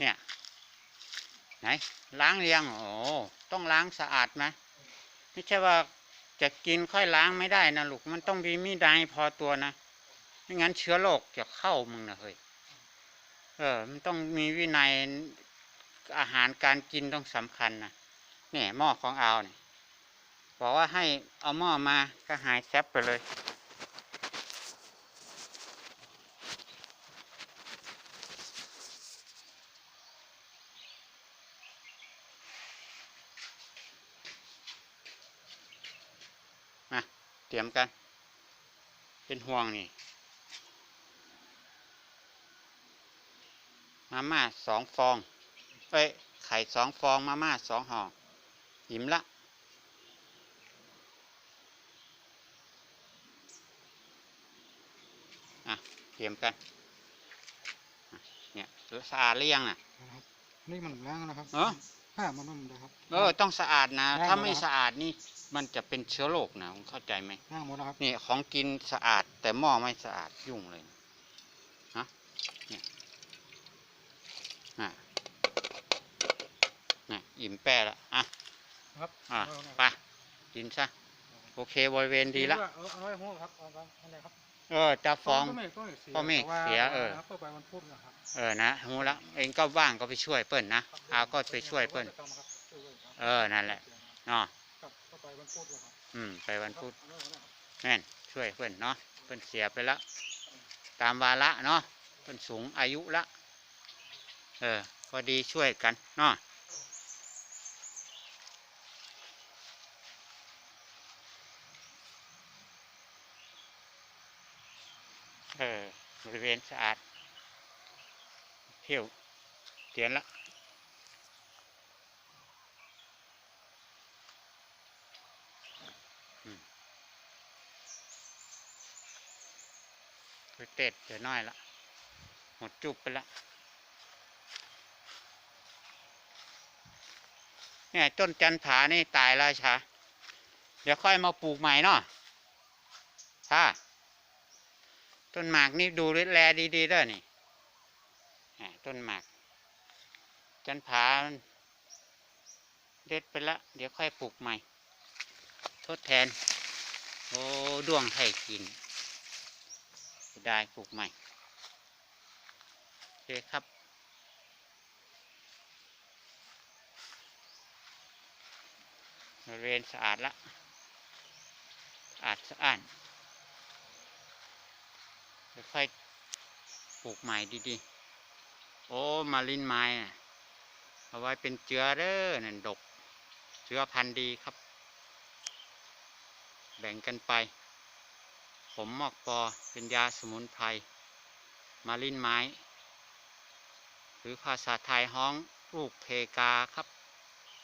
เนี่ยไหนล้างเรียงโอ้ต้องล้างสะอาดไหมไม่ใช่ว่าจะกินค่อยล้างไม่ได้นะลูกมันต้องมีมีดายพอตัวนะไม่งั้นเชื้อโรคจะเข้ามึงนะเฮ้ยเออ มันต้องมีวินัยอาหารการกินต้องสำคัญนะเนี่ยหม้อของเอาเนี่ยบอกว่าให้เอาหม้อมาก็หายแซบไปเลย รียมกัน เป็นห่วงนี่ มาม่าสองฟอง เอ้ย ไข่สองฟอง มาม่าสองห่อหิมละอะเตรียมกันอะเนี่ยสะอาดหรือยังอะนะครับนี่มันล้างนะครับ เออ ผ้ามันมันนะครับ เออต้องสะอาดนะล้างถ้าหมดไม่แล้วสะอาดนี่มันจะเป็นเชื้อโรคนะคุณเข้าใจไหมล้างหมดแล้วครับนี่ของกินสะอาด แต่หม้อไม่สะอาดยุ่งเลยนะฮะเนี่ยอะน่ะอิ่มแป้ละอะครับอะเอาเนี่ยไปกินซะโอเคบริเวณดีละเอาเอาไว้หัวครับเอาไว้อันไหนครับ เออจะฟ้องต้นเมฆต้นเมฆเสียต้นเมฆแต่ว่าเสียเออ เปิดไปวันพุธนะครับเออนะรู้ละเองก็ว่างก็ไปช่วยเปิ้ลนะเอาก็ไปช่วยเปิ้ลครับช่วยเปิ้ลครับเออนั่นแหละ เนาะครับก็ไปวันพุธนะครับอืม ไปวันพุธเอาไว้เอาไว้ครับแม่นช่วยเปิ้ลเนาะเปิ้ลเสียไปละตามวาระเนาะเปิ้ลสูงอายุละ เออ ก็ดีช่วยกันเนาะ เออบริเวณสะอาดเที่ยวเตียนละอืมไปเต็ดเดี๋ยวน้อยละหมดจุบไปละเนี่ยต้นจันผานี่ตายแล้วชาเดี๋ยวค่อยมาปลูกใหม่เนาะชา ต้นหมากนี่ดูแลดีๆด้อนี่ต้นหมาก จันผาเด็ดไปละเดี๋ยวค่อยปลูกใหม่ ทดแทน โอ้ด้วงให้กินได้ปลูกใหม่โอเคครับบริเวณสะอาดละสะอาดสะอ้าน เดี๋ยวค่อยปลูกใหม่ดีๆ โอ้มาลินไม้เอาไว้เป็นเจือเด้อนั่นดก เจือพันธุ์ดีครับ แบ่งกันไป ผมหมอกปอเป็นยาสมุนไพรมาลินไม้ หรือภาษาไทยฮ้องลูกเพกาครับ